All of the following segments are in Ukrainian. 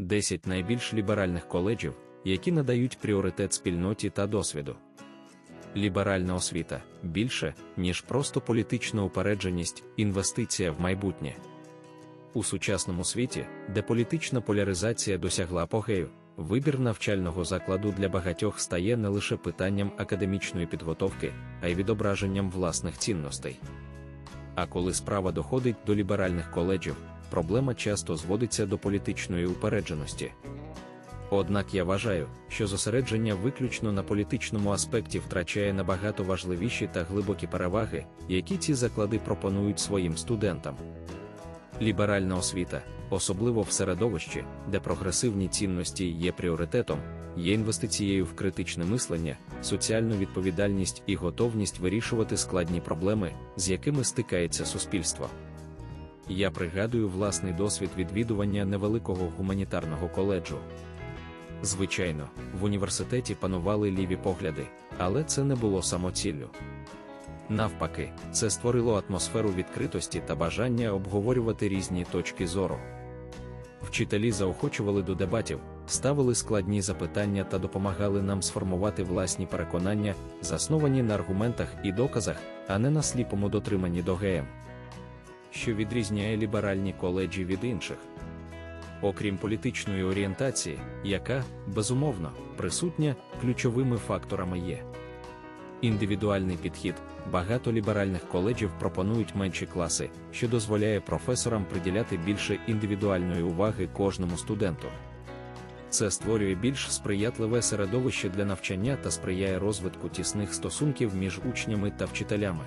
10 найбільш ліберальних коледжів, які надають пріоритет спільноті та досвіду. Ліберальна освіта більше, ніж просто політична упередженість, інвестиція в майбутнє. У сучасному світі, де політична поляризація досягла апогею, вибір навчального закладу для багатьох стає не лише питанням академічної підготовки, а й відображенням власних цінностей. А коли справа доходить до ліберальних коледжів, проблема часто зводиться до політичної упередженості. Однак я вважаю, що зосередження виключно на політичному аспекті втрачає набагато важливіші та глибокі переваги, які ці заклади пропонують своїм студентам. Ліберальна освіта, особливо в середовищі, де прогресивні цінності є пріоритетом, є інвестицією в критичне мислення, соціальну відповідальність і готовність вирішувати складні проблеми, з якими стикається суспільство. Я пригадую власний досвід відвідування невеликого гуманітарного коледжу. Звичайно, в університеті панували ліві погляди, але це не було самоціллю. Навпаки, це створило атмосферу відкритості та бажання обговорювати різні точки зору. Вчителі заохочували до дебатів, ставили складні запитання та допомагали нам сформувати власні переконання, засновані на аргументах і доказах, а не на сліпому дотриманні до ГМ. Що відрізняє ліберальні коледжі від інших. Окрім політичної орієнтації, яка, безумовно, присутня, ключовими факторами є. Індивідуальний підхід, багато ліберальних коледжів пропонують менші класи, що дозволяє професорам приділяти більше індивідуальної уваги кожному студенту. Це створює більш сприятливе середовище для навчання та сприяє розвитку тісних стосунків між учнями та вчителями.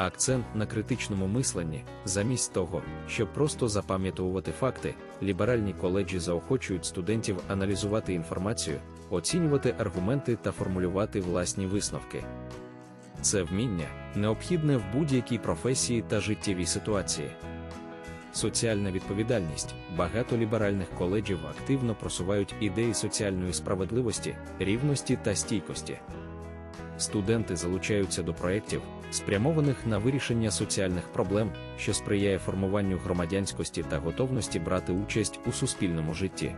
Акцент на критичному мисленні, замість того, щоб просто запам'ятовувати факти, ліберальні коледжі заохочують студентів аналізувати інформацію, оцінювати аргументи та формулювати власні висновки. Це вміння необхідне в будь-якій професії та життєвій ситуації. Соціальна відповідальність багато ліберальних коледжів активно просувають ідеї соціальної справедливості, рівності та стійкості. Студенти залучаються до проєктів, спрямованих на вирішення соціальних проблем, що сприяє формуванню громадянськості та готовності брати участь у суспільному житті.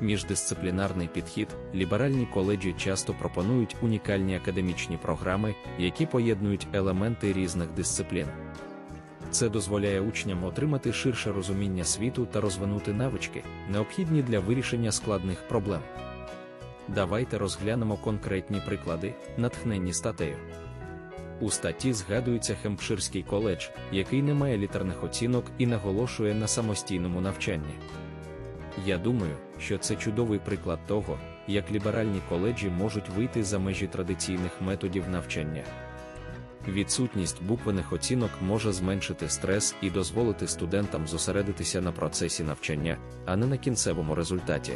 Міждисциплінарний підхід, ліберальні коледжі часто пропонують унікальні академічні програми, які поєднують елементи різних дисциплін. Це дозволяє учням отримати ширше розуміння світу та розвинути навички, необхідні для вирішення складних проблем. Давайте розглянемо конкретні приклади, натхненні статтею. У статті згадується Хемпширський коледж, який не має літерних оцінок і наголошує на самостійному навчанні. Я думаю, що це чудовий приклад того, як ліберальні коледжі можуть вийти за межі традиційних методів навчання. Відсутність буквених оцінок може зменшити стрес і дозволити студентам зосередитися на процесі навчання, а не на кінцевому результаті.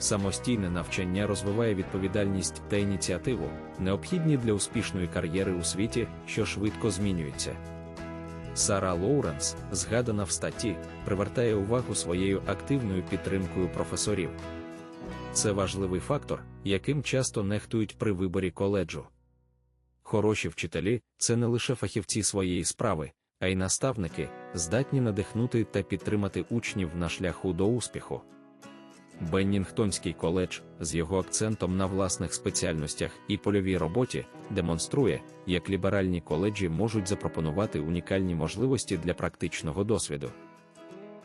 Самостійне навчання розвиває відповідальність та ініціативу, необхідні для успішної кар'єри у світі, що швидко змінюється. Сара Лоуренс, згадана в статті, привертає увагу своєю активною підтримкою професорів. Це важливий фактор, яким часто нехтують при виборі коледжу. Хороші вчителі це не лише фахівці своєї справи, а й наставники, здатні надихнути та підтримати учнів на шляху до успіху. Беннінгтонський коледж з його акцентом на власних спеціальностях і польовій роботі демонструє, як ліберальні коледжі можуть запропонувати унікальні можливості для практичного досвіду.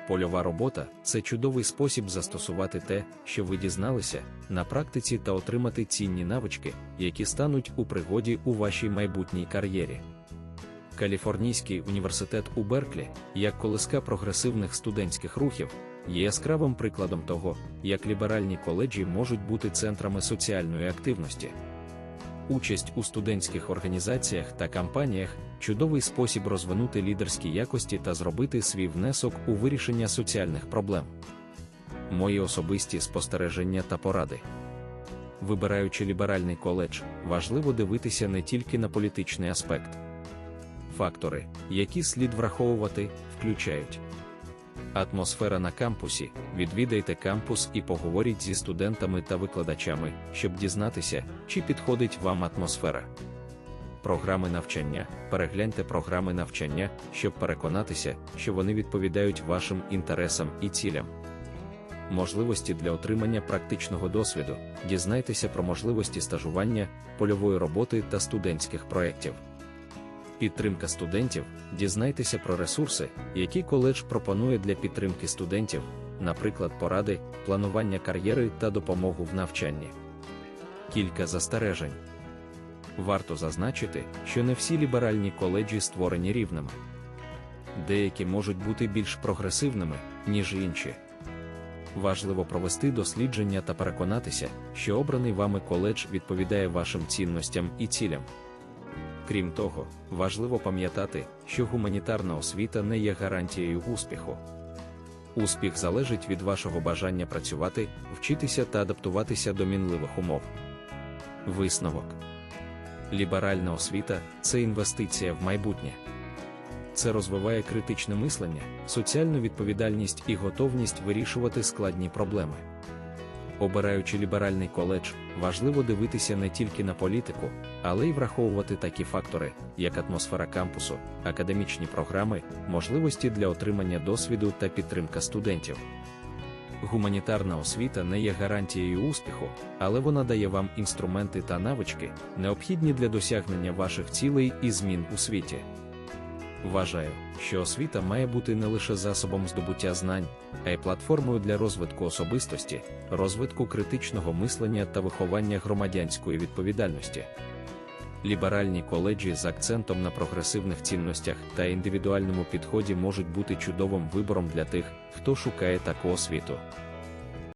Польова робота це чудовий спосіб застосувати те, що ви дізналися, на практиці та отримати цінні навички, які стануть у пригоді у вашій майбутній кар'єрі. Каліфорнійський університет у Берклі, як колиска прогресивних студентських рухів, є яскравим прикладом того, як ліберальні коледжі можуть бути центрами соціальної активності. Участь у студентських організаціях та кампаніях чудовий спосіб розвинути лідерські якості та зробити свій внесок у вирішення соціальних проблем. Мої особисті спостереження та поради. Вибираючи ліберальний коледж, важливо дивитися не тільки на політичний аспект. Фактори, які слід враховувати, включають атмосфера на кампусі. Відвідайте кампус і поговоріть зі студентами та викладачами, щоб дізнатися, чи підходить вам атмосфера. Програми навчання. Перегляньте програми навчання, щоб переконатися, що вони відповідають вашим інтересам і цілям. можливості для отримання практичного досвіду, дізнайтеся про можливості стажування, польової роботи та студентських проєктів. Підтримка студентів, дізнайтеся про ресурси, які коледж пропонує для підтримки студентів, наприклад, поради, планування кар'єри та допомогу в навчанні. Кілька застережень. Варто зазначити, що не всі ліберальні коледжі створені рівними. Деякі можуть бути більш прогресивними, ніж інші. Важливо провести дослідження та переконатися, що обраний вами коледж відповідає вашим цінностям і цілям. Крім того, важливо пам'ятати, що гуманітарна освіта не є гарантією успіху. Успіх залежить від вашого бажання працювати, вчитися та адаптуватися до мінливих умов. Висновок Ліберальна освіта це інвестиція в майбутнє. Це розвиває критичне мислення, соціальну відповідальність і готовність вирішувати складні проблеми. Обираючи ліберальний коледж, важливо дивитися не тільки на політику, але й враховувати такі фактори, як атмосфера кампусу, академічні програми, можливості для отримання досвіду та підтримка студентів. Гуманітарна освіта не є гарантією успіху, але вона дає вам інструменти та навички, необхідні для досягнення ваших цілей і змін у світі. Вважаю, що освіта має бути не лише засобом здобуття знань, а й платформою для розвитку особистості, розвитку критичного мислення та виховання громадянської відповідальності. Ліберальні коледжі з акцентом на прогресивних цінностях та індивідуальному підході можуть бути чудовим вибором для тих, хто шукає таку освіту.